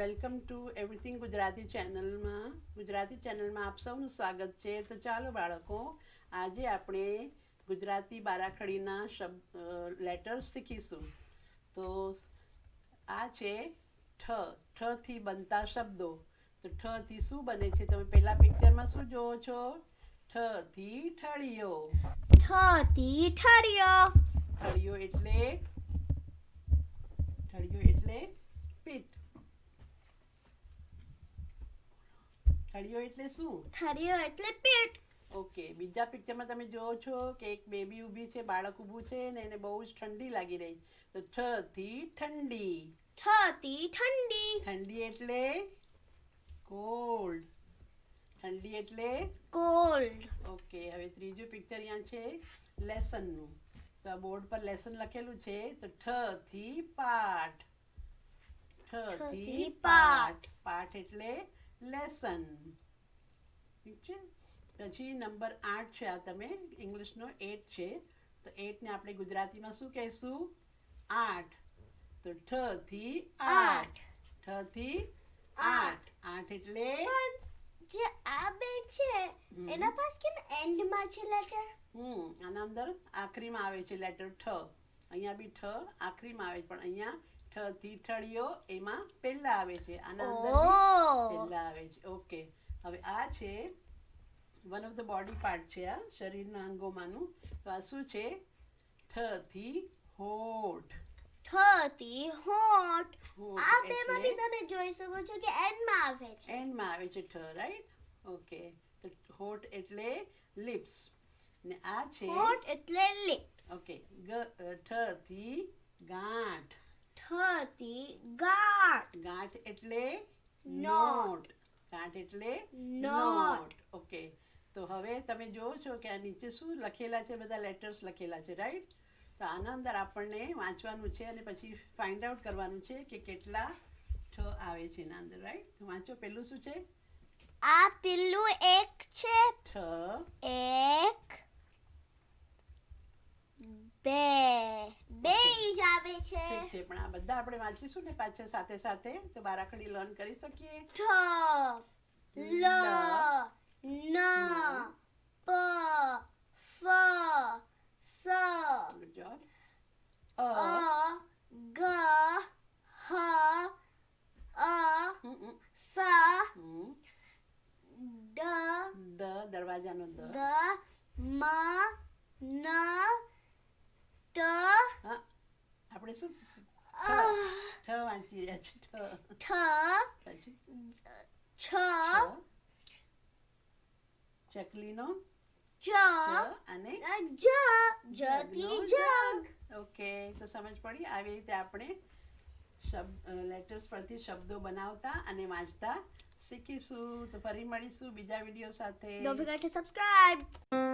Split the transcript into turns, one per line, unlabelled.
Welcome to everything Gujarati ચેનલમાં. ગુજરાતી ચેનલમાં આપ સૌનું સ્વાગત છે. તો ચાલો બાળકો આજે આપણે ગુજરાતી બારાખડીના શબ્દ લેટર્સ શીખીશું. તો આ છે ઠ ઠથી બનતા શબ્દો. તો ઠથી શું બને છે? તમે પહેલા પિક્ચરમાં શું જોવો છો? ઠથી ઠળિયો.
ઠથી ઠળિયો.
ઠળિયો એટલે ઠળિયો એટલે પીઠ ઠળિયો એટલે શું?
ઠરિયો એટલે પેટ.
ઓકે બીજા પિક્ચરમાં તમે જોવો છો કે એક બેબી ઊભી છે બાળક ઊભું છે ને એને બહુ જ ઠંડી લાગી રહી તો છ થી ઠંડી.
ઠથી ઠંડી.
ઠંડી એટલે કોલ્ડ. ઠંડી એટલે
કોલ્ડ.
ઓકે હવે ત્રીજું પિક્ચર અહીંયા છે લેસનનું. તો આ બોર્ડ પર લેસન લખેલું છે તો ઠ થી પાઠ. ઠ થી
થી
પાઠ. પાઠ એટલે લેસન ઠીક છે? પછી નંબર આઠ છે આ તમે ઇંગ્લિશનો એટ છે. તો એટને આપણે ગુજરાતીમાં શું કહેશું? આઠ. તો ઠ થી આઠ. ઠ થી આઠ. આઠ એટલે?
જે આ બે છે એના પાસ કેમ એન્ડમાં છે લેટર?
હમ આના અંદર આખરીમાં આવે છે લેટર ઠ. અહીંયા બી ઠ આખરીમાં આવે છે પણ અહીંયા ઠ થી ઠળિયો એમાં પહેલા આવે છે. આના અંદર પહેલા આવે છે. ઓકે. હવે આ છે one of the body part છે આ શરીરના અંગોમાંનું. તો આ શું છે? ઠ થી હોઠ.
થ હોટ
હોઠ
આ બેમાં બી તમે જોઈ શકો છો કે એન્ડમાં આવે છે.
એન્ડમાં આવે છે ઠ રાઈટ ઓકે. તો હોઠ એટલે લિપ્સ ને આ છે
હોટ એટલે લિપ્સ
ઓકે. ઠ થી ગાંઠ.
ઠથી ગાંઠ.
ગાંઠ એટલે
નોટ.
ગાંઠ એટલે
નોટ.
ઓકે. તો હવે તમે જોવો છો કે આ નીચે શું લખેલા છે? બધા લેટર્સ લખેલા છે રાઈટ તો આના અંદર આપણને વાંચવાનું છે અને પછી ફાઇન્ડ આઉટ કરવાનું છે કે કેટલા ઠ આવે છે એના અંદર રાઈટ તો વાંચો પેલું શું છે?
આ પેલું એક છે.
ઠ.
એક બે બે જ આવે છે
પણ આ બધા આપણે વાંચીશું ને પાછળ સાથે સાથે તો બારાખડી લર્ન કરી શકીએ.
ઠ લ ન પ ફ સ
ગુડ જોબ
અ ગ હ અ સ ડ
દ દરવાજાનો દ.
દ મ ન ટ
હા આપણે શું ઠ વાંચી રહ્યા છે ઠ. પછી?
છ
છ. ચકલીનો?
ચ
અને
જ જથી જગ.
ઓકે તો સમજ પડી? આવી રીતે આપણે શબ્દ લેટર્સ પરથી શબ્દો બનાવતા અને વાંચતા શીખીશું. તો ફરી મળીશું બીજા વીડિયો સાથે.
Don't forget to subscribe.